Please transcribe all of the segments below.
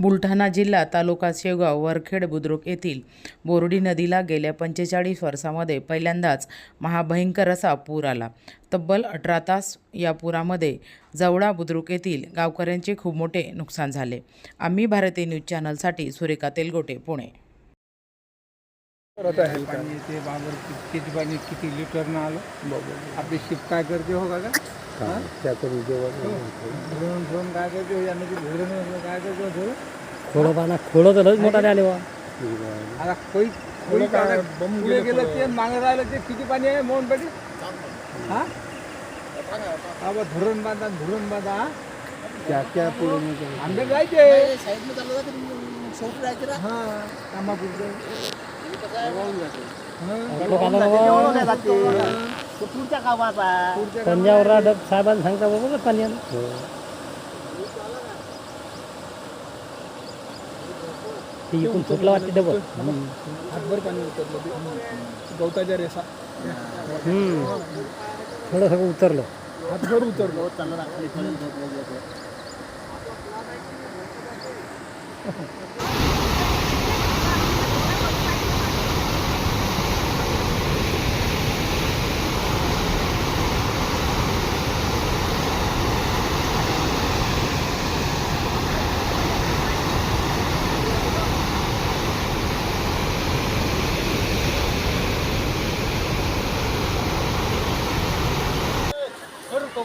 बुलढाणा जिल्हा तालुका शेवगाव वरखेड बुद्रुक येथील बोर्डी नदीला गेल्या पंचेचाळीस वर्षामध्ये पहिल्यांदाच महाभयंकर असा पूर आला. तब्बल अठरा तास या पुरामध्ये जवळा बुद्रुक येथील गावकऱ्यांचे खूप मोठे नुकसान झाले. आम्ही भारतीय न्यूज चॅनलसाठी सुरेखा तेलगोटे पुणे. बाबर किती पाणी किती लिटरनं आलं? आपली शिप काय करते हो का धरण धरण काय करते हो? या नदी धरण काय करते हो? खोडं पाना खोडं तर लयच मोठा आले बा आता कोई कोई काय पुढे गेलं ते मागे राहिलं ते किती पाणी आहे मोहनपेटी हा हा? बा धरण बांधा धरण बांधा हा? आंबे जायचे. हा कामापुरतं. पंजाबरा डब साहेबांना सांगता बाबा पाणी आलं ते इकडून सुटलं वाटते डबल हातभर पाणी उतरलं गवताच्या रेसा थोडं सगळं उतरलं. हातभर उतरलो.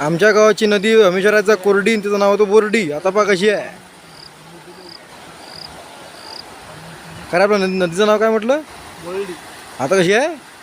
आमच्या गावाची नदी हमेशराचा कोरडी तिचं नाव होतं बोर्डी. आता पहा कशी आहे. काय रे आपलं नदी- नदीचं नाव काय म्हटलं? आता कशी आहे?